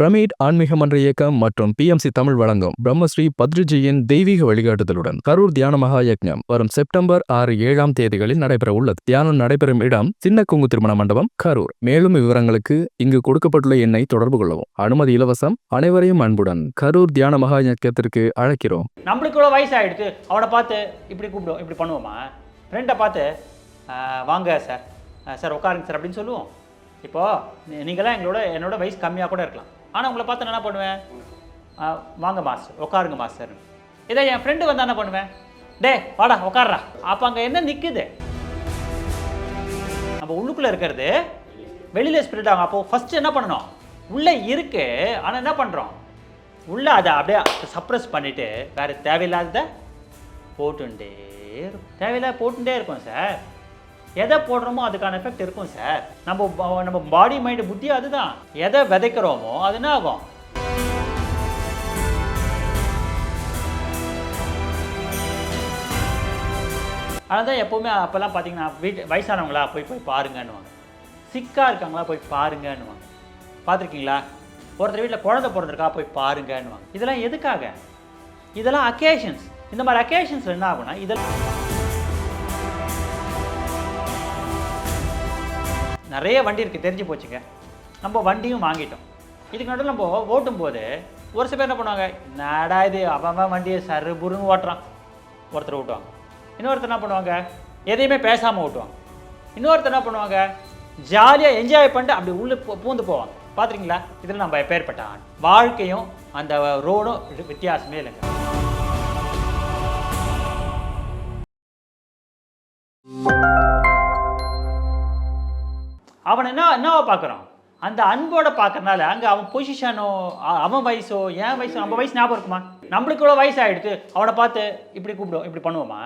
Pyramid ஆன்மீக மன்ற இயக்கம் மற்றும் பிஎம்சி தமிழ் வழங்கும் பிரம்மஸ்ரீ பத்ரிஜியின் தெய்வீக வழிகாட்டுதலுடன் கரூர் தியான மகா யக்ஞம் வரும் செப்டம்பர் ஆறு ஏழாம் தேதிகளில் நடைபெற உள்ளது தியானம் நடைபெறும் இடம் சின்ன குங்கு திருமண மண்டபம் கரூர். மேலும் விவரங்களுக்கு இங்கு கொடுக்கப்பட்டுள்ள எண்ணை தொடர்பு கொள்ளவும். அனுமதி இலவசம் அனைவரையும் அன்புடன் கரூர் தியான மகா யக்கத்திற்கு அழைக்கிறோம். நம்மளுக்கு இவ்வளோ வயசாகிடுது அவனை பார்த்து இப்படி கூப்பிடுவோம் இப்படி பண்ணுவோமா? ஃப்ரெண்டை பார்த்து வாங்க சார். சார் உட்காருங்க சார் அப்படின்னு சொல்லுவோம். இப்போது நீங்களாம் எங்களோட என்னோட வயசு கம்மியாக கூட இருக்கலாம். ஆனால் உங்களை பார்த்து நான் என்ன பண்ணுவேன்? வாங்க மாஸ்டர். உட்காருங்க மாஸ்டர். இதே என் ஃப்ரெண்டு வந்தா என்ன பண்ணுவேன்? டே வாடா உட்கார்றா. அப்போ அங்கே என்ன நிற்குது நம்ம உள்ளுக்குள்ளே இருக்கிறது வெளியில் ஸ்ப்ரெட் ஆகும். அப்போது ஃபஸ்ட்டு என்ன பண்ணணும்? உள்ளே இருக்கு. ஆனால் என்ன பண்ணுறோம் உள்ளே அதை அப்படியே சப்ரஸ் பண்ணிவிட்டு வேறு தேவையில்லாததை போட்டுட்டே இருக்கும். தேவையில்லாத போட்டுட்டே இருக்கும் சார் எதை போடுறோமோ அதுக்கான எஃபெக்ட் இருக்கும் சார் நம்ம நம்ம பாடி மைண்டு புத்தி அதுதான். எதை விதைக்கிறோமோ அது என்ன ஆகும்? அதனால தான் எப்போவுமே அப்போல்லாம் பார்த்தீங்கன்னா வீட்டு வயசானவங்களா போய் போய் பாருங்கன்னுவாங்க. சிக்காக இருக்காங்களா போய் பாருங்கன்னுவாங்க. பார்த்துருக்கீங்களா ஒருத்தர் வீட்டில் குழந்தை பிறந்திருக்கா போய் பாருங்கன்னுவாங்க. இதெல்லாம் எதுக்காக? இதெல்லாம் அக்கேஷன்ஸ் இந்த மாதிரி அக்கேஷன்ஸ் என்ன ஆகும்னா இதெல்லாம் நிறைய வண்டி இருக்குது தெரிஞ்சு போச்சுங்க. நம்ம வண்டியும் வாங்கிட்டோம். இதுக்கு நடுவில் நம்ம ஓட்டும் போது ஒரு சில பேர் என்ன பண்ணுவாங்க நடா இது அவன் வண்டியை சருபுருன்னு ஓட்டுறான். ஒருத்தர் ஓட்டுவாங்க. இன்னொருத்தர் என்ன பண்ணுவாங்க எதையுமே பேசாமல் ஓட்டுவாங்க. இன்னொருத்தர் என்ன பண்ணுவாங்க ஜாலியாக என்ஜாய் பண்ணிட்டு அப்படி உள்ளே பூந்து போவாங்க. பார்த்துருக்கீங்களா? இதில் நம்ம எப்பேற்பட்ட வாழ்க்கையும் அந்த ரோடும் வித்தியாசமே இல்லைங்க. அவனை என்ன என்னவா பார்க்குறான்? அந்த அன்போட பார்க்கறனால அங்கே அவன் பொசிஷனோ அவன் வயசோ என் வயசோ நம்ம வயசு ஞாபகம் இருக்குமா? நம்மளுக்கு இவ்வளோ வயசு ஆகிடுது அவனை பார்த்து இப்படி கூப்பிடுவோம் இப்படி பண்ணுவோமா?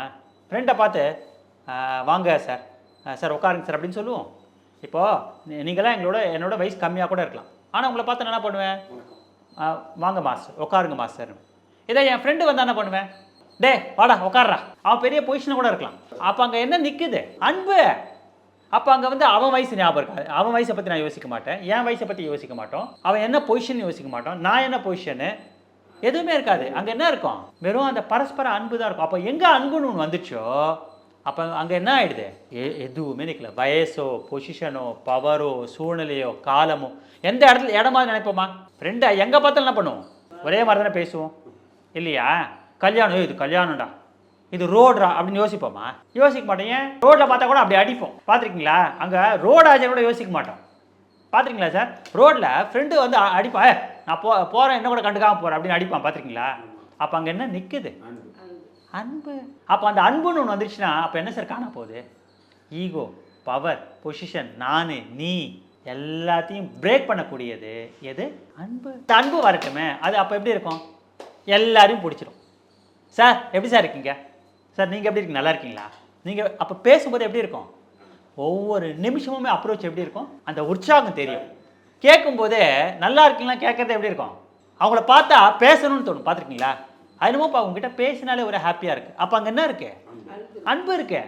ஃப்ரெண்டை பார்த்து வாங்க சார் சார் உட்காருங்க சார் அப்படின்னு சொல்லுவோம். இப்போது நீங்களாம் எங்களோட என்னோட வயசு கம்மியாக கூட இருக்கலாம். ஆனால் உங்களை பார்த்து நான் என்ன பண்ணுவேன்? வாங்க மாஸ்டர் உட்காருங்க மாஸ்டர் இதே என் ஃப்ரெண்டு வந்தால் என்ன பண்ணுவேன்? டே வாடா உட்கார்றா. அவன் பெரிய பொசிஷன் கூட இருக்கலாம். அப்போ அங்கே என்ன நிற்குது அன்பு. அப்போ அங்கே வந்து அவன் வயசு ஞாபகம் இருக்காது அவன் வயசை பற்றி நான் யோசிக்க மாட்டேன். என் வயசை பற்றி யோசிக்க மாட்டோம். அவன் என்ன பொசிஷன் யோசிக்க மாட்டோம். நான் என்ன பொசிஷனு எதுவுமே இருக்காது. அங்கே என்ன இருக்கும்? வெறும் அந்த பரஸ்பர அன்பு தான் இருக்கும். அப்போ எங்கே அன்புன்னு ஒன்று வந்துச்சோ? அப்போ அங்கே என்ன ஆகிடுது எ எதுவுமே நிற்கல வயசோ பொசிஷனோ பவரோ சூழ்நிலையோ காலமோ எந்த இடத்துல இடமா நினைப்போமா? ஃப்ரெண்டை எங்கே பார்த்தாலும் என்ன பண்ணுவோம்? ஒரே மாதிரி தானே பேசுவோம். இல்லையா? கல்யாணம் ஏய், இது கல்யாணம்டா. இது ரோடுடா அப்படின்னு யோசிப்போமா? யோசிக்க மாட்டோம். ஏன்? ரோட்டில் பார்த்தா கூட அப்படி அடிப்போம். பார்த்துருக்கீங்களா? அங்கே ரோடு கூட யோசிக்க மாட்டோம். பார்த்துருக்கீங்களா சார்? ரோட்டில் ஃப்ரெண்டு வந்து அடிப்பா. நான் போ போகிறேன் என்ன கூட கண்டுக்காம போகிறேன் அப்படின்னு அடிப்பான். பார்த்துருக்கீங்களா? அப்போ அங்கே என்ன? நிற்குது அன்பு. அப்போ அந்த அன்புன்னு ஒன்று வந்துருச்சுன்னா அப்போ என்ன சார் காண போகுது? ஈகோ பவர் பொசிஷன் நான் நீ எல்லாத்தையும் பிரேக் பண்ணக்கூடியது எது? அன்பு. இந்த அன்பு வரட்டுமே அது அப்போ எப்படி இருக்கும்? எல்லாரையும் பிடிச்சிரும். சார் எப்படி சார் இருக்கீங்க? சார் நீங்கள் எப்படி இருக்கு நல்லா இருக்கீங்களா? நீங்கள் அப்போ பேசும்போது எப்படி இருக்கும்? ஒவ்வொரு நிமிஷமுமே அப்ரோச் எப்படி இருக்கும்? அந்த உற்சாகம் தெரியும். கேட்கும்போதே நல்லா இருக்கீங்களா? கேட்கறது எப்படி இருக்கும்? அவங்கள பார்த்தா பேசணும்னு தோணும். பார்த்துருக்கீங்களா? அதுமோப்பா உங்ககிட்ட பேசினாலே ஒரு ஹாப்பியாக இருக்குது அப்போ அங்கே என்ன இருக்கு? அன்பு இருக்கு.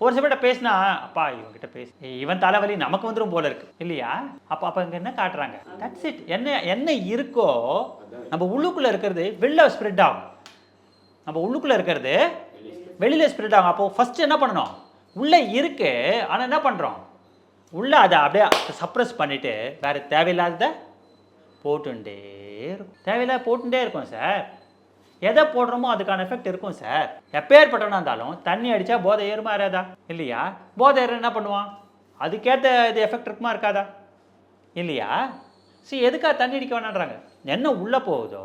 ஒரு சில பேர்கிட்ட பேசினா அப்பா இவன்கிட்ட பேசி. இவன் தலைவலி நமக்கு வந்துடும் போல இருக்கு. இல்லையா? அப்போ அப்போ இங்கே என்ன காட்டுறாங்க? தட்ஸ் இட் என்ன என்ன இருக்கோ நம்ம உள்ளுக்குள்ளே இருக்கிறது வெளில ஸ்ப்ரெட் ஆகும் நம்ம உள்ளுக்குள்ளே இருக்கிறது வெளியில் ஸ்ப்ரெட் ஆகும். அப்போது ஃபஸ்ட்டு என்ன பண்ணணும்? உள்ளே இருக்கு. ஆனால் என்ன பண்ணுறோம் உள்ளே அதை அப்படியே சப்ரஸ் பண்ணிவிட்டு வேறு தேவையில்லாததை போட்டுட்டே இருக்கும். தேவையில்லாத போட்டுட்டே இருக்கும் சார் எதை போடுறோமோ அதுக்கான எஃபெக்ட் இருக்கும் சார் எப்பேற்பட்டவனா இருந்தாலும் தண்ணி அடித்தா போதை ஏறுமா ஏறாதா இல்லையா? போதை ஏற என்ன பண்ணுவான்? அதுக்கேற்ற இது எஃபெக்ட் இருக்குமா இருக்காதா? இல்லையா? சரி எதுக்காக தண்ணி அடிக்க வேணான்றாங்க என்ன உள்ளே போகுதோ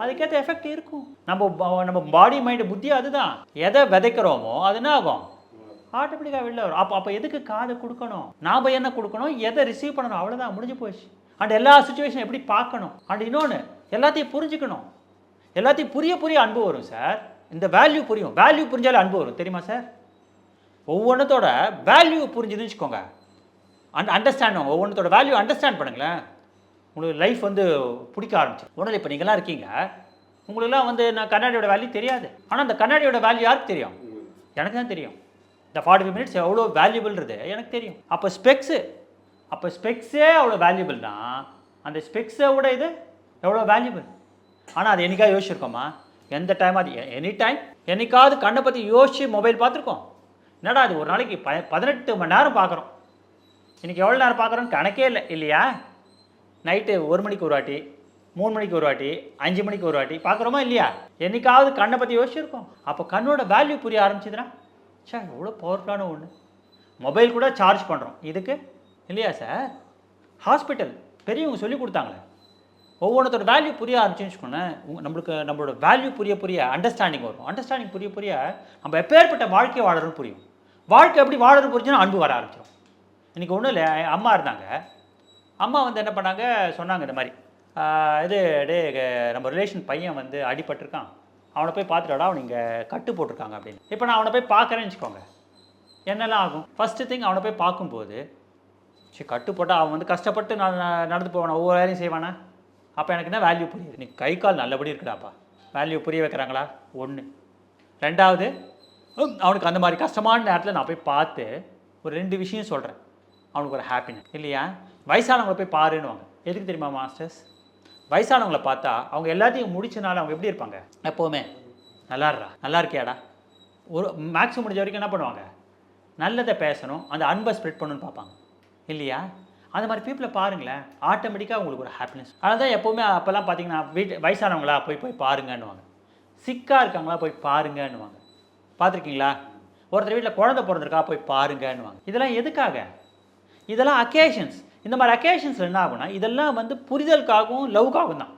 அதுக்கேற்ற எஃபெக்ட் இருக்கும். நம்ம நம்ம பாடி மைண்டு புத்தி அதுதான். எதை விதைக்கிறோமோ அது என்ன ஆகும்? ஆட்டோமேட்டிக்காக வெளில வரும். அப்போ அப்போ எதுக்கு காது கொடுக்கணும்? நாம் என்ன கொடுக்கணும்? எதை ரிசீவ் பண்ணணும்? அவ்வளோதான் முடிஞ்சு போச்சு. அண்ட் எல்லா சுச்சுவேஷன் எப்படி பார்க்கணும்? அண்ட் இன்னொன்று எல்லாத்தையும் புரிஞ்சுக்கணும். எல்லாத்தையும் புரிய புரிய அன்பு வரும் சார் இந்த வேல்யூ புரியும். வேல்யூ புரிஞ்சாலே அன்பு வரும் தெரியுமா சார் ஒவ்வொன்றத்தோட வேல்யூ புரிஞ்சுதுன்னு வச்சுக்கோங்க. அண்ட் அண்டர்ஸ்டாண்ட் ஒவ்வொன்றத்தோட வேல்யூ அண்டர்ஸ்டாண்ட் பண்ணுங்களேன். உங்களுக்கு லைஃப் வந்து பிடிக்க ஆரம்பிச்சு உடனே இப்போ நீங்களாம் இருக்கீங்க உங்களுக்குலாம் வந்து நான் கண்ணாடியோட வேல்யூ தெரியாது. ஆனால் அந்த கண்ணாடியோட வேல்யூ யாருக்கு தெரியும்? எனக்கு தான் தெரியும். இந்த ஃபார்ட்டி ஃபைவ் மினிட்ஸ் எவ்வளோ வேல்யூபிள்ன்றது எனக்கு தெரியும். அப்போ ஸ்பெக்ஸு அப்போ ஸ்பெக்ஸே அவ்வளோ வேல்யூபிள்னா அந்த ஸ்பெக்ஸை விட இது எவ்வளோ வேல்யூபிள் ஆனால் அது என்னைக்காவது யோசிச்சிருக்கோமா? எந்த டைம் அது எனி டைம் என்னைக்காவது கண்ணை பற்றி யோசித்து மொபைல் பார்த்துருக்கோம். என்னடா அது ஒரு நாளைக்கு ப பதினெட்டு மணி நேரம் பார்க்குறோம். இன்றைக்கி எவ்வளோ நேரம் பார்க்குறோன்னு கணக்கே இல்லை இல்லையா? நைட்டு ஒரு மணிக்கு ஒரு வாட்டி மூணு மணிக்கு ஒரு வாட்டி அஞ்சு மணிக்கு ஒரு வாட்டி பார்க்குறோமா இல்லையா? என்னைக்காவது கண்ணை பற்றி யோசிச்சிருக்கோம். அப்போ கண்ணோட வேல்யூ புரிய ஆரம்பிச்சதுன்னா சார் எவ்வளோ பவர்ஃபுல்லான ஒன்று மொபைல் கூட சார்ஜ் பண்ணுறோம் இதுக்கு இல்லையா சார் ஹாஸ்பிட்டல் பெரியவங்க சொல்லி கொடுத்தாங்களே. ஒவ்வொன்றத்தோட வேல்யூ புரிய ஆரம்பிச்சுன்னு வச்சுக்கோங்களேன். நம்மளுக்கு நம்மளோட வேல்யூ புரிய புரிய அண்டர்ஸ்டாண்டிங் வரும். அண்டர்ஸ்டாண்டிங் புரிய புரிய நம்ம எப்பேற்பட்ட வாழ்க்கையை வாழறோம்னு புரியும். வாழ்க்கை எப்படி வாழறது புரிஞ்சுன்னா அன்பு வர ஆரம்பிச்சிடும் இன்றைக்கி ஒன்றும் இல்லை அம்மா இருந்தாங்க. அம்மா வந்து என்ன பண்ணாங்க? சொன்னாங்க இந்த மாதிரி. இது டே நம்ம ரிலேஷன் பையன் வந்து அடிபட்டிருக்கான். அவனை போய் பார்த்துட்டாடா அவன் இங்கே கட்டு போட்டிருக்காங்க அப்படின்னு. இப்போ நான் அவனை போய் பார்க்குறேன்னு வச்சுக்கோங்க. என்னெல்லாம் ஆகும்? ஃபஸ்ட்டு திங் அவனை போய் பார்க்கும்போது சரி கட்டு போட்டால் அவன் வந்து கஷ்டப்பட்டு நான் நடந்து போவானா? ஒவ்வொரு வேலையும் செய்வானா? அப்போ எனக்கு என்ன வேல்யூ புரியுது? நீ கை கால் நல்லபடி இருக்குடாப்பா. வேல்யூ புரிய வைக்கிறாங்களா? ஒன்று ரெண்டாவது அவனுக்கு அந்த மாதிரி கஷ்டமான நேரத்தில் நான் போய் பார்த்து ஒரு ரெண்டு விஷயம் சொல்கிறேன் அவனுக்கு ஒரு ஹாப்பினஸ் இல்லையா? வயசானவங்களை போய் பாருன்னுவாங்க. எதுக்கு தெரியுமா மாஸ்டர்ஸ் வயசானவங்களை பார்த்தா அவங்க எல்லாத்தையும் முடிச்சனால அவங்க எப்படி இருப்பாங்க? எப்போவுமே. நல்லாடுறா நல்லா இருக்கியாடா ஒரு மேக்ஸிமம் முடிஞ்ச வரைக்கும் என்ன பண்ணுவாங்க? நல்லதை பேசணும் அந்த அன்பை ஸ்ப்ரெட் பண்ணணும்னு பார்ப்பாங்க. இல்லையா? அந்த மாதிரி பீப்புளை பாருங்களேன். ஆட்டோமேட்டிக்காக உங்களுக்கு ஒரு ஹாப்பினஸ் அதனால தான் எப்போவுமே அப்போல்லாம் பார்த்தீங்கன்னா வீட்டு வயசானவங்களா போய் போய் பாருங்கன்னுவாங்க. சிக்காக இருக்காங்களா போய் பாருங்கன்னுவாங்க. பார்த்துருக்கீங்களா? ஒருத்தர் வீட்டில் குழந்தை பிறந்திருக்கா போய் பாருங்கன்னுவாங்க. இதெல்லாம் எதுக்காக? இதெல்லாம் அக்கேஷன்ஸ் இந்த மாதிரி அக்கேஷன்ஸில் என்ன ஆகும்னா இதெல்லாம் வந்து புரிதலுக்காகவும் லவ்க்காகவும் தான்.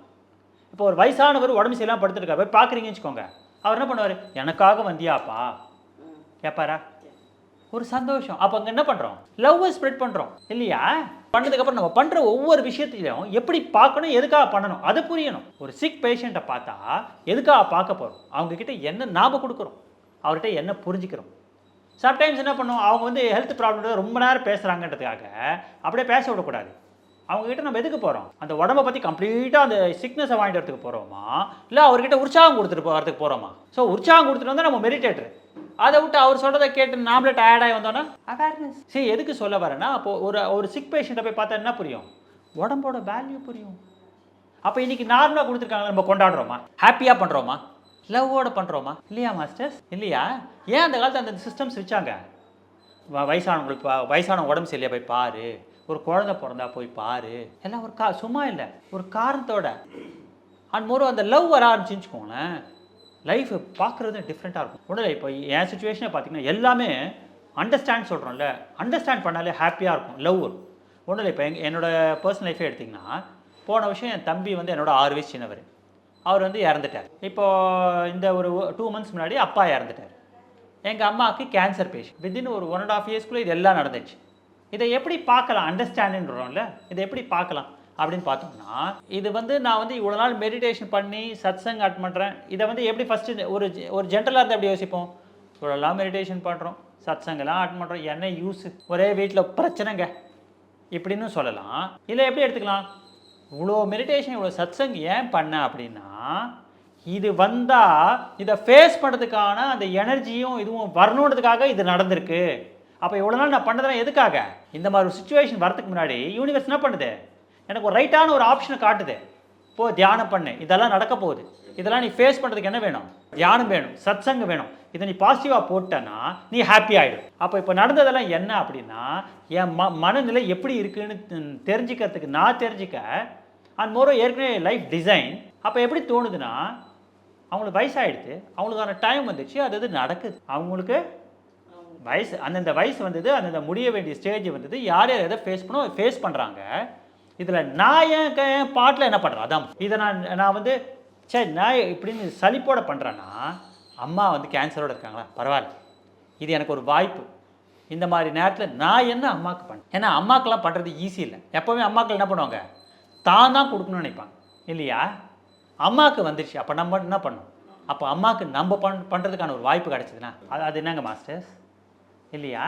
இப்போ ஒரு வயசானவர் உடம்பு சரியில்லாம படுத்துருக்காரு. போய் பார்க்குறீங்கன்னு வச்சுக்கோங்க. அவர் என்ன பண்ணுவார்? எனக்காக வந்தியாப்பா? கேட்பாரா? ஒரு சந்தோஷம். அப்போ அங்கே என்ன பண்ணுறோம் லவ்வை ஸ்ப்ரெட் பண்ணுறோம் இல்லையா? பண்ணதுக்கப்புறம் நம்ம பண்ணுற ஒவ்வொரு விஷயத்திலையும் எப்படி பார்க்கணும் எதுக்காக பண்ணணும் அது புரியணும். ஒரு சிக் பேஷண்ட்டை பார்த்தா எதுக்காக பார்க்க போகிறோம் அவங்கக்கிட்ட என்ன ஞாபகம் கொடுக்குறோம்? அவர்கிட்ட என்ன புரிஞ்சுக்கிறோம்? சம்டைம்ஸ் என்ன பண்ணுவோம் அவங்க வந்து ஹெல்த் ப்ராப்ளம் ரொம்ப நேரம் பேசுகிறாங்கன்றதுக்காக அப்படியே பேச விடக்கூடாது. அவங்ககிட்ட நம்ம எதுக்கு போகிறோம் அந்த உடம்பை பற்றி கம்ப்ளீட்டாக அந்த சிக்னஸை வாங்கிட்டு வரதுக்கு போகிறோமா இல்லை அவர்கிட்ட உற்சாகம் கொடுத்துட்டு போகிறதுக்கு போகிறோமா ஸோ உற்சாகம் கொடுத்துட்டு வந்தால் நம்ம மெடிடேட்டர் அதை விட்டு அவர் சொல்கிறத கேட்டு நாமளே டயர்டாகி வந்தோன்னா அவேர்னஸ் சரி எதுக்கு சொல்ல வரேன்னா அப்போ ஒரு ஒரு சிக் பேஷண்ட்டை போய் பார்த்தா என்ன புரியும்? உடம்போட வேல்யூ புரியும். அப்போ இன்னைக்கு நார்மலாக கொடுத்துருக்காங்க நம்ம கொண்டாடுறோமா? ஹாப்பியாக பண்ணுறோமா லவ்வோடு பண்ணுறோமா இல்லையா மாஸ்டர்ஸ்? இல்லையா? ஏன் அந்த காலத்தில் அந்த சிஸ்டம்ஸ் வச்சாங்க வ- வயசானவங்களுக்கு பா- உடம்பு சரியில்லையா? போய் பாரு. ஒரு குழந்தை பிறந்தா போய் பாரு. எல்லாம் ஒரு கா சும்மா இல்லை. ஒரு காரணத்தோட. அண்ட் மோர் அந்த லவ் வர ஆரம்பிச்சுக்கோங்களேன் வச்சுக்கோங்களேன். லைஃப் பார்க்குறது டிஃப்ரெண்ட்டாக இருக்கும். உடனே இப்போ என் சுச்சுவேஷனை பார்த்தீங்கன்னா எல்லாமே அண்டர்ஸ்டாண்ட் சொல்கிறோம்ல அண்டர்ஸ்டாண்ட் பண்ணாலே ஹாப்பியாக இருக்கும். லவ் வரும். ஒன்றும் இப்போ எங் என்னோட பர்சனல் லைஃபே எடுத்திங்கன்னா போன வருஷம் என் தம்பி வந்து என்னோட ஆறு வயசு சின்னவர். அவர் வந்து இறந்துட்டார். இப்போது இந்த ஒரு டூ மந்த்ஸ் முன்னாடி அப்பா இறந்துட்டார். எங்கள் அம்மாவுக்கு கேன்சர் பேஷண்ட் வித்தின் ஒரு ஒன் அண்ட் ஆஃப் இயர்ஸ்க்குள்ளே இது எல்லாம் நடந்துச்சு. இதை எப்படி பார்க்கலாம்? அண்டர்ஸ்டாண்டுன்றோம்ல இதை எப்படி பார்க்கலாம்? அப்படின்னு பார்த்தோம்னா இது வந்து நான் வந்து இவ்வளோ நாள் மெடிடேஷன் பண்ணி சத்சங் அட் பண்ணுறேன் இதை வந்து எப்படி ஃபஸ்ட்டு ஒரு ஒரு ஜென்ரலாக இருந்தால் எப்படி யோசிப்போம்? இவ்வளோலாம் மெடிடேஷன் பண்ணுறோம் சத்சங்கெல்லாம் அட் பண்ணுறோம் என்ன யூஸ் ஒரே வீட்டில் பிரச்சனைங்க. இப்படின்னு சொல்லலாம். இல்லை எப்படி எடுத்துக்கலாம்? இவ்வளோ மெடிடேஷன் இவ்வளோ சத்சங் ஏன் பண்ண அப்படின்னா இது வந்தால் இதை ஃபேஸ் பண்ணுறதுக்கான அந்த எனர்ஜியும் இதுவும் வரணுன்றதுக்காக இது நடந்திருக்கு. அப்போ இவ்வளோ நாள் நான் பண்ணதெல்லாம் எதுக்காக? இந்த மாதிரி ஒரு சுச்சுவேஷன் வரதுக்கு முன்னாடி யூனிவர்ஸ் என்ன பண்ணுது? எனக்கு ஒரு ரைட்டான ஒரு ஆப்ஷனை காட்டுது. போ தியானம் பண்ணு. இதெல்லாம் நடக்க போகுது. இதெல்லாம் நீ ஃபேஸ் பண்ணுறதுக்கு என்ன வேணும்? தியானம் வேணும். சத்சங்கம் வேணும். இதை நீ பாசிட்டிவாக போட்டனா நீ ஹாப்பி ஆகிடும் அப்போ இப்போ நடந்ததெல்லாம் என்ன அப்படின்னா என் ம மனநிலை எப்படி இருக்குன்னு தெரிஞ்சுக்கிறதுக்கு நான் தெரிஞ்சுக்க அண்ட் மோரோ ஏற்கனவே லைஃப் டிசைன் அப்போ எப்படி தோணுதுன்னா அவங்களுக்கு வயசாயிடுது அவங்களுக்கான டைம் வந்துச்சு அது அது நடக்குது. அவங்களுக்கு வயசு அந்தந்த வயசு வந்தது அந்தந்த முடிய வேண்டிய ஸ்டேஜ் வந்தது யார் யார் எதை ஃபேஸ் பண்ணோ ஃபேஸ் பண்ணுறாங்க இதில் நான் என் என் பாட்டில் என்ன பண்ணுறேன் அதான். இதை நான் நான் வந்து சரி நான் இப்படின்னு சளிப்போட பண்ணுறேன்னா அம்மா வந்து கேன்சரோடு இருக்காங்களா? பரவாயில்ல. இது எனக்கு ஒரு வாய்ப்பு. இந்த மாதிரி நேரத்தில் நான் என்ன அம்மாவுக்கு பண்ணேன் ஏன்னா அம்மாக்கெல்லாம் பண்ணுறது ஈஸி இல்லை. எப்போவுமே அம்மாக்கள் என்ன பண்ணுவாங்க? தான் தான் கொடுக்கணும்னு நினைப்பாங்க. இல்லையா? அம்மாவுக்கு வந்துருச்சு. அப்போ நம்ம என்ன பண்ணோம் அப்போ அம்மாவுக்கு நம்ம பண் பண்ணுறதுக்கான ஒரு வாய்ப்பு கிடச்சிதுன்னா அது அது என்னங்க மாஸ்டர்ஸ் இல்லையா?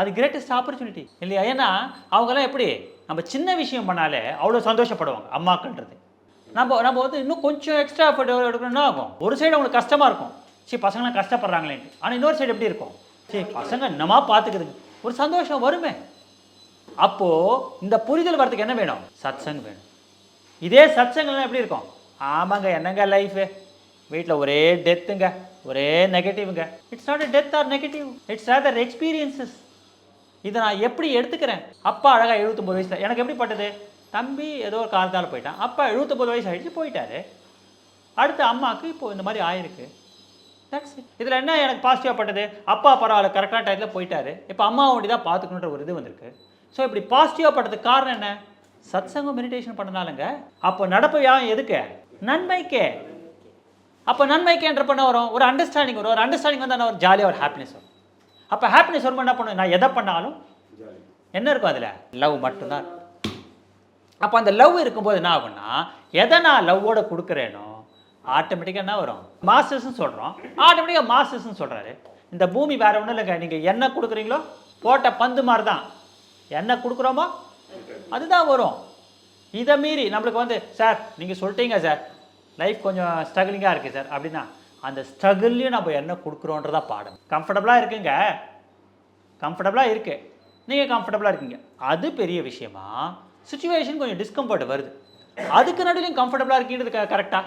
அது கிரேட்டஸ்ட் ஆப்பர்ச்சுனிட்டி இல்லையா? ஏன்னா அவங்கெல்லாம் எப்படி? நம்ம சின்ன விஷயம் பண்ணாலே அவ்வளோ சந்தோஷப்படுவாங்க அம்மாக்குன்றது நம்ம நம்ம வந்து இன்னும் கொஞ்சம் எக்ஸ்ட்ரா எஃபர்ட் எடுக்கணும்னா ஆகும்? ஒரு சைடு அவங்களுக்கு கஷ்டமாக இருக்கும். சரி பசங்களாம் கஷ்டப்படுறாங்களேன்ட்டு. ஆனால் இன்னொரு சைடு எப்படி இருக்கும்? சரி பசங்க என்னமா பார்த்துக்குதுங்க ஒரு சந்தோஷம் வருமே. அப்போது இந்த புரிதல் வரதுக்கு என்ன வேணும்? சத்சங் வேணும். இதே சத்சங்கம்லாம் எப்படி இருக்கும்? ஆமாங்க என்னங்க லைஃபு வீட்டில் ஒரே டெத்துங்க ஒரே நெகட்டிவ்ங்க it's not a death or negative it's rather experiences இதை நான் எப்படி எடுத்துக்கிறேன்? அப்பா அழகாக எழுபத்தொம்பது வயசில் எனக்கு எப்படி பட்டது? தம்பி ஏதோ ஒரு காலத்தால் போயிட்டான். அப்பா எழுபத்தொம்பது வயசு ஆகிடுச்சு போயிட்டாரு. அடுத்து அம்மாவுக்கு இப்போ இந்த மாதிரி ஆயிருக்கு. தட்ஸ் இதில் என்ன எனக்கு பாசிட்டிவாக பட்டது? அப்பா பரவாயில்ல கரெக்டான டயத்தில் போயிட்டாரு. இப்போ அம்மா ஒண்டி தான் பார்த்துக்கணுன்ற ஒரு இது வந்திருக்கு. ஸோ இப்படி பாசிட்டிவாக பட்டதுக்கு காரணம் என்ன? சத்சங்கம் மெடிடேஷன் பண்ணனாலுங்க அப்போ நடப்பு யான் எதுக்கு? நன்மைக்கே. அப்போ நன்மைக்கேன்றப்ப என்ன வரும்? ஒரு அண்டர்ஸ்டாண்டிங் வரும். ஒரு அண்டர்ஸ்டாண்டிங் வந்து ஒரு ஜாலியாக ஒரு ஹாப்பினஸ் வரும். அப்போ ஹாப்பினஸ் வரும்போது என்ன பண்ணும் நான் எதை பண்ணாலும் என்ன இருக்கும் அதில்? லவ் மட்டும்தான். அப்போ அந்த லவ் இருக்கும்போது என்ன ஆகும்னா எதை நான் லவ்வோட கொடுக்குறேனோ ஆட்டோமேட்டிக்காக என்ன வரும்? மாஸ்டர்ஸ்னு சொல்கிறோம் ஆட்டோமேட்டிக்காக மாஸ்டர்ஸ்னு சொல்கிறாரு இந்த பூமி வேறு ஒன்றும் இல்லைங்க. நீங்கள் என்ன கொடுக்குறீங்களோ? போட்ட பந்து மாதிரி தான் என்ன கொடுக்குறோமோ? அதுதான் வரும். இதை மீறி நம்மளுக்கு வந்து சார் நீங்கள் சொல்லிட்டீங்க சார். லைஃப் கொஞ்சம் ஸ்ட்ரகிளிங்காக இருக்குது சார். அப்படின்னா அந்த ஸ்ட்ரகிள்லையும் நம்ம என்ன கொடுக்குறோன்றதா பாடம் கம்ஃபர்டபுளாக இருக்குங்க. கம்ஃபர்டபுளாக இருக்குது நீங்கள் கம்ஃபர்டபுளாக இருக்கீங்க. அது பெரிய விஷயமா? சுச்சுவேஷன் கொஞ்சம் டிஸ்கம்ஃபர்ட் வருது. அதுக்கு நடுவிலையும் கம்ஃபர்டபுளாக இருக்கீங்கிறது கரெக்டாக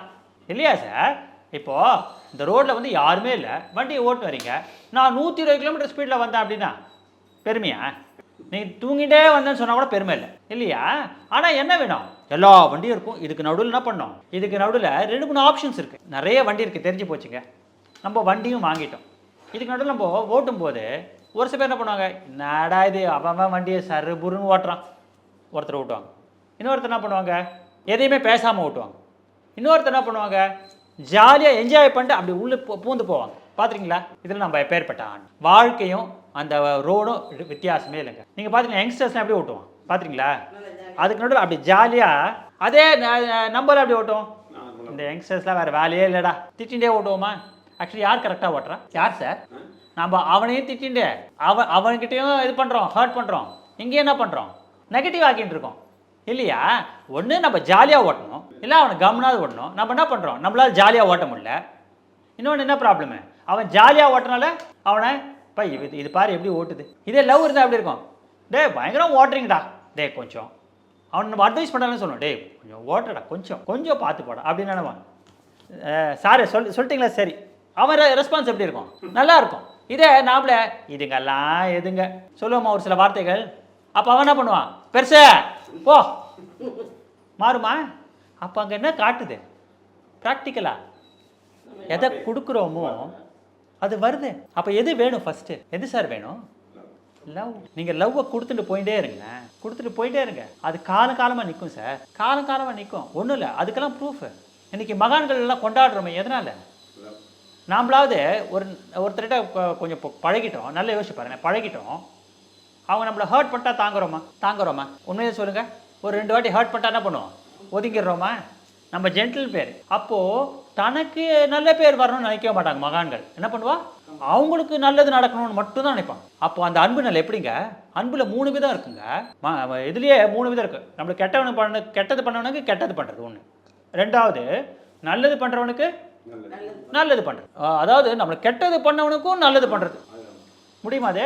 இல்லையா சார்? இப்போது இந்த ரோட்டில் வந்து யாருமே இல்லை. வண்டியை ஓட்டு வரீங்க. நான் நூற்றி இருபது கிலோமீட்டர் ஸ்பீடில் வந்தேன் அப்படின்னா பெருமையா? நீங்கள் தூங்கிட்டே வந்தேன்னு சொன்னால் கூட பெருமை இல்லை. இல்லையா? ஆனால் என்ன வேணும்? எல்லா வண்டியும் இருக்கும். இதுக்கு நடுவில் என்ன பண்ணோம்? இதுக்கு நடுவில் ரெண்டு மூணு ஆப்ஷன்ஸ் இருக்குது நிறைய வண்டி இருக்குது தெரிஞ்சு போச்சுங்க. நம்ம வண்டியும் வாங்கிட்டோம். இதுக்கு நடுவில் நம்ம ஓட்டும் போது ஒரு சில பேர் என்ன பண்ணுவாங்க? என்னடா இது? அவன் வண்டியை சரு புருன்னு ஓட்டுறான். ஒருத்தர் ஓட்டுவாங்க. இன்னொருத்தர் என்ன பண்ணுவாங்க? எதையுமே பேசாமல் ஓட்டுவாங்க. இன்னொருத்தர் என்ன பண்ணுவாங்க? ஜாலியாக என்ஜாய் பண்ணிட்டு அப்படி உள்ளே பூந்து போவாங்க. பார்த்துருக்கீங்களா இதில் நம்ம எப்பேற்பட்ட வாழ்க்கையும் அந்த ரோடும் வித்தியாசமே இல்லைங்க. நீங்கள் பார்த்தீங்கன்னா யங்ஸ்டர்ஸ்லாம் எப்படி ஓட்டுவோம் பார்த்துருக்கீங்களா அதுக்கு நடுவில் அப்படி ஜாலியாக அதே ந- அப்படி ஓட்டுவோம் இந்த யங்ஸ்டர்ஸ்லாம் வேறு வேலையே இல்லைடா. திட்டிகிட்டே ஓட்டுவோமா? ஆக்சுவலி யார் கரெக்டாக ஓட்டுறா? யார் சார் நம்ம அவனையும் திட்டிண்டு அவன் அவன்கிட்டையும் இது பண்ணுறோம் ஹர்ட் பண்ணுறோம் இங்கே என்ன பண்ணுறோம் நெகட்டிவ் ஆக்கிட்டு இருக்கோம். இல்லையா? ஒன்று நம்ம ஜாலியாக ஓட்டணும். இல்லை அவனை கம்னாவது ஓட்டணும். நம்ம என்ன பண்ணுறோம் நம்மளால் ஜாலியாக ஓட்ட முடியல. இன்னொன்று என்ன ப்ராப்ளமு அவன் ஜாலியாக ஓட்டினால அவனை பா இது இது பாரு எப்படி ஓட்டுது. இதே லவ் இருந்தால் எப்படி இருக்கும்? டேய் பயங்கரம் ஓட்டுறீங்கடா. டேய் கொஞ்சம். அவன் நம்ம அட்வைஸ் பண்ணாலும் சொல்லணும் டேய் கொஞ்சம் ஓட்டுடா கொஞ்சம் கொஞ்சம் பார்த்து போடா. அப்படின்னு நினைவான் சாரி சொல் சொல்லிட்டீங்களா? சரி. அவன் ரெஸ்பான்ஸ் எப்படி இருக்கும்? நல்லா இருக்கும். இதே நாமள இதுங்கெல்லாம் எதுங்க? சொல்லுவோமா ஒரு சில வார்த்தைகள். அப்போ அவன் என்ன பண்ணுவான்? பெருசே போ. மாறுமா? அப்போ அங்கே என்ன காட்டுது? ப்ராக்டிக்கலா எதை கொடுக்குறோமோ அது வருது. அப்போ எது வேணும் ஃபஸ்ட்டு எது சார் வேணும்? லவ் நீங்கள் லவ்வை கொடுத்துட்டு போயிட்டே இருங்க. கொடுத்துட்டு போயிட்டே இருங்க. அது காலம் காலமாக நிற்கும் சார் காலம் காலமாக நிற்கும் ஒன்றும் இல்லை. அதுக்கெல்லாம் ப்ரூஃப் இன்னைக்கு மகான்கள் எல்லாம் கொண்டாடுறோமே எதனால? நாமளாவது ஒரு ஒருத்தர்கிட்ட கொஞ்சம் பழகிட்டோம். நல்ல யோசிச்சு பாருங்க. பழகிட்டோம். அவங்க நம்மளை ஹர்ட் பண்ணிட்டா தாங்குறோமா? தாங்குறோமா? உண்மையை சொல்லுங்கள் ஒரு ரெண்டு வாட்டி ஹர்ட் பண்ணிட்டா என்ன பண்ணுவோம்? ஒதுங்கிடுறோமா? நம்ம ஜென்டில் பேர். அப்போது தனக்கு நல்ல பேர் வரணும்னு நினைக்கவே மாட்டாங்க மகான்கள். என்ன பண்ணுவா? அவங்களுக்கு நல்லது நடக்கணும்னு மட்டும்தான் நினைப்பாங்க. அப்போ அந்த அன்பு நல்ல எப்படிங்க? அன்பில் மூணு விதம் இருக்குங்க. ம- மூணு விதம் இருக்கு. நம்மளுக்கு கெட்டவனுக்கு பண்ண கெட்டது பண்ணவனுக்கு கெட்டது பண்ணுறது ஒன்று ரெண்டாவது நல்லது பண்ணுறவனுக்கு நல்லது பண்ணுறது அதாவது நம்மளுக்கு கெட்டது பண்ணவனுக்கும் நல்லது பண்ணுறது முடியுமா அது?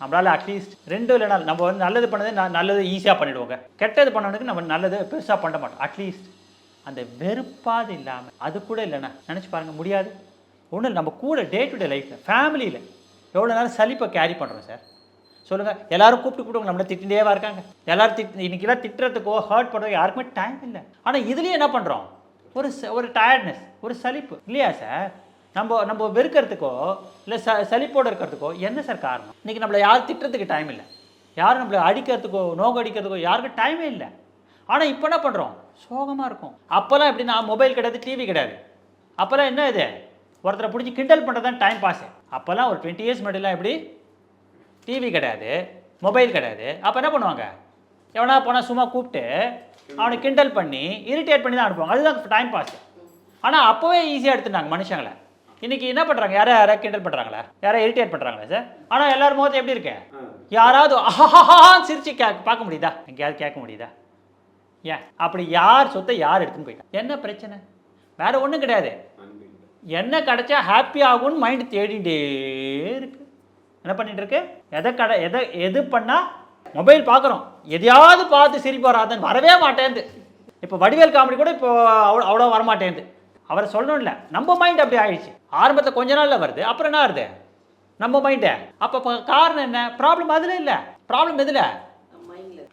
நம்மளால் அட்லீஸ்ட் ரெண்டு இல்லைனா நம்ம வந்து நல்லது பண்ணது ந- நல்லது ஈஸியாக பண்ணிவிடுவோங்க கெட்டது பண்ணவனுக்கு நம்ம நல்லது பெருசாக பண்ண மாட்டோம். அட்லீஸ்ட் அந்த வெறுப்பாது இல்லாமல் அது கூட இல்லைண்ணா நினச்சி பாருங்க முடியாது. ஒன்றும் நம்ம கூட டே டு டே லைஃப்பில் ஃபேமிலியில் எவ்வளோ நேரம் சலிப்பை கேரி பண்ணுறோம் சார் சொல்லுங்கள் எல்லாரும் கூப்பிட்டு கூப்பிட்டு நம்மளை திட்டிகிட்டேவா இருக்காங்க. எல்லாரும் திட் இன்றைக்கெல்லாம் திட்டுறதுக்கோ ஹர்ட் பண்ணுறதுக்கோ யாருக்குமே டைம் இல்லை. ஆனால் இதுலேயும் என்ன பண்ணுறோம் ஒரு ச- ஒரு டயர்ட்னஸ் ஒரு சலிப்பு இல்லையா சார் நம்ம நம்ம வெறுக்கிறதுக்கோ இல்லை ச சலிப்போடு இருக்கிறதுக்கோ என்ன சார் காரணம்? இன்றைக்கி நம்மளை யார் திட்டுறதுக்கு டைம் இல்லை. யாரும் நம்மளை அடிக்கிறதுக்கோ நோக்கு அடிக்கிறதுக்கோ யாருக்கும் டைமே இல்லை. ஆனால் இப்போ என்ன பண்ணுறோம் சோகமாக இருக்கும். அப்போல்லாம் எப்படின்னா மொபைல் கிடையாது டிவி கிடையாது. அப்போல்லாம் என்ன இது? ஒருத்தரை பிடிச்சி கிண்டல் பண்ணுறது தான் டைம் பாஸ் அப்போல்லாம் ஒரு டுவெண்ட்டி இயர்ஸ் முன்னாடிலாம் எப்படி? டிவி கிடையாது மொபைல் கிடையாது. அப்போ என்ன பண்ணுவாங்க? எவனா போனால் சும்மா கூப்பிட்டு அவனை கிண்டல் பண்ணி இரிட்டேட் பண்ணி தான் அனுப்புவாங்க. அதுதான் டைம் பாஸ் ஆனால் அப்போவே ஈஸியாக எடுத்துட்டாங்க மனுஷங்களை. இன்னைக்கு என்ன பண்ணுறாங்க யாரை யாரை கிண்டல் பண்ணுறாங்களா யாரை இரிட்டேட் பண்ணுறாங்களா சார் ஆனால் எல்லாரும் முகத்தை எப்படி இருக்கு? யாராவது சிரிச்சு கே பார்க்க முடியுதா? எங்கேயாவது கேட்க முடியுதா? ஏன்? அப்படி யார் சொத்தை யார் எடுத்துன்னு போயிட்டா? என்ன பிரச்சனை? வேற ஒன்றும் கிடையாது. என்ன கிடைச்சா ஹாப்பி ஆகும்னு மைண்ட் தேடிகிட்டே இருக்கு. என்ன பண்ணிட்டு இருக்கு? எதை கடை எதை எது பண்ணால் மொபைல் பார்க்குறோம் எதையாவது பார்த்து சிரிப்பு வராதுன்னு வரவே மாட்டேன்து இப்போ வடிவேல் காமெடி கூட இப்போ அவ்வளோ அவ்வளோ வரமாட்டேங்குது அவரை சொல்லணும்ல நம்ம மைண்ட் அப்படி ஆயிடுச்சு. ஆரம்பத்தில் கொஞ்ச நாளில் வருது அப்புறம் என்ன வருது நம்ம மைண்டு அப்போ காரணம் என்ன? ப்ராப்ளம் அதில் இல்லை. ப்ராப்ளம் எதில்?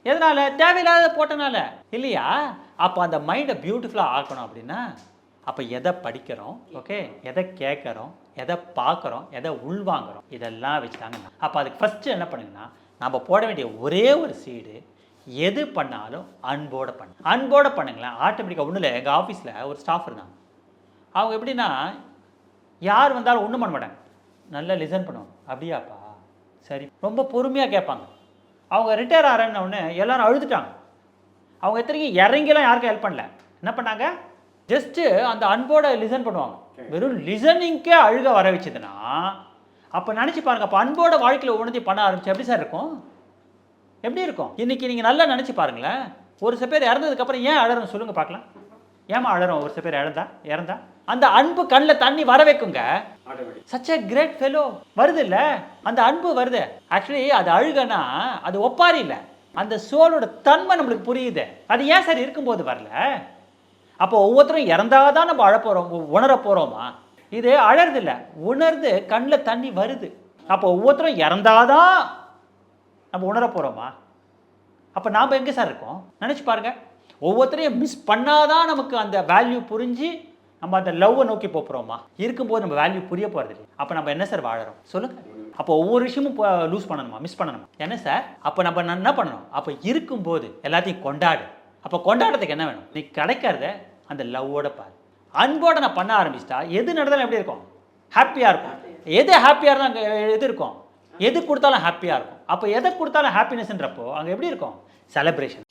எதனால? தேவையில்லாத போட்டனால. இல்லையா? அப்போ அந்த மைண்டை பியூட்டிஃபுல்லாக ஆக்கணும் அப்படின்னா அப்போ எதை படிக்கிறோம்? ஓகே எதை கேட்குறோம்? எதை பார்க்குறோம்? எதை உள்வாங்குறோம்? இதெல்லாம் வச்சுட்டாங்க அப்போ அதுக்கு ஃபஸ்ட்டு என்ன பண்ணுங்கன்னா நம்ம போட வேண்டிய ஒரே ஒரு சீடு எது பண்ணாலும் அன்போட பண்ணு. அன்போட பண்ணுங்களேன். ஆட்டோமேட்டிக்காக ஒன்றும் இல்லை எங்கள் ஆஃபீஸில் ஒரு ஸ்டாஃப் இருந்தாங்க. அவங்க எப்படின்னா யார் வந்தாலும் ஒன்றும் பண்ண மாட்டாங்க. நல்லா லிசன் பண்ணுவாங்க. அப்படியாப்பா? சரி. ரொம்ப பொறுமையாக கேட்பாங்க. அவங்க ரிட்டையர் ஆகிறேன்ன உடனே எல்லாரும் அழுதுட்டாங்க. அவங்க எத்தனைக்கும் இறங்கிலாம் யாருக்கும் ஹெல்ப் பண்ணல. என்ன பண்ணாங்க? ஜஸ்ட்டு அந்த அன்போட லிசன் பண்ணுவாங்க. வெறும் லிசனிங்க்கே அழுக வர வச்சதுன்னா அப்போ நினச்சி பாருங்க அப்போ அன்போட வாழ்க்கையில் ஒவ்வொன்றத்தையும் பண்ண ஆரம்பிச்சு எப்படி சார் இருக்கும்? எப்படி இருக்கும்? இன்னைக்கு நீங்கள் நல்லா நினச்சி பாருங்களேன். ஒரு சில பேர் இறந்ததுக்கப்புறம் ஏன் அழறோம் சொல்லுங்கள் பார்க்கலாம். ஏமா அழறோம்? ஒரு சில பேர் இறந்தா இறந்தா? அந்த அன்பு கண்ணில் தண்ணி வர வைக்குங்க. சச் a கிரேட் ஃபெலோ வருது இல்ல அந்த அன்பு வருது. ஆக்சுவலி அது அழுகனா அது ஒப்பாரி இல்லை அந்த சோலோட தன்மை நம்மளுக்கு புரியுது. அது ஏன் சார் இருக்கும்போது வரல? அப்போ ஒவ்வொருத்தரும் இறந்தாதான் நம்ம அழ போகிறோம் உணர போகிறோமா இது அழறது இல்லை உணர்ந்து கண்ணில் தண்ணி வருது. அப்போ ஒவ்வொருத்தரும் இறந்தாதான் நம்ம உணர போகிறோமா அப்போ நாம் எங்கே சார் இருக்கோம்? நினச்சி பாருங்க. ஒவ்வொருத்தரையும் மிஸ் பண்ணாதான் நமக்கு அந்த வேல்யூ புரிஞ்சு நம்ம அந்த லவ்வை நோக்கி போகிறோமா இருக்கும்போது நம்ம வேல்யூ புரிய போகிறது இல்லை அப்போ நம்ம என்ன சார் வாழறோம்? சொல்லுங்க. அப்போ ஒவ்வொரு விஷயமும் லூஸ் பண்ணணுமா? மிஸ் பண்ணணுமா? என்ன சார் அப்போ நம்ம என்ன பண்ணணும்? அப்போ இருக்கும்போது எல்லாத்தையும் கொண்டாடு. அப்போ கொண்டாடுறதுக்கு என்ன வேணும்? நீ கிடைக்கிறத அந்த லவ்வோட பாரு. அன்போட நான் பண்ண ஆரம்பிச்சிட்டா எது நடந்தாலும் எப்படி இருக்கும்? ஹாப்பியாக இருக்கும். எது ஹாப்பியாக இருந்தால் அங்கே எது இருக்கும்? எது கொடுத்தாலும் ஹாப்பியாக இருக்கும். அப்போ எதை கொடுத்தாலும் ஹாப்பினஸ்ன்றப்போ அங்கே எப்படி இருக்கும்? செலப்ரேஷன்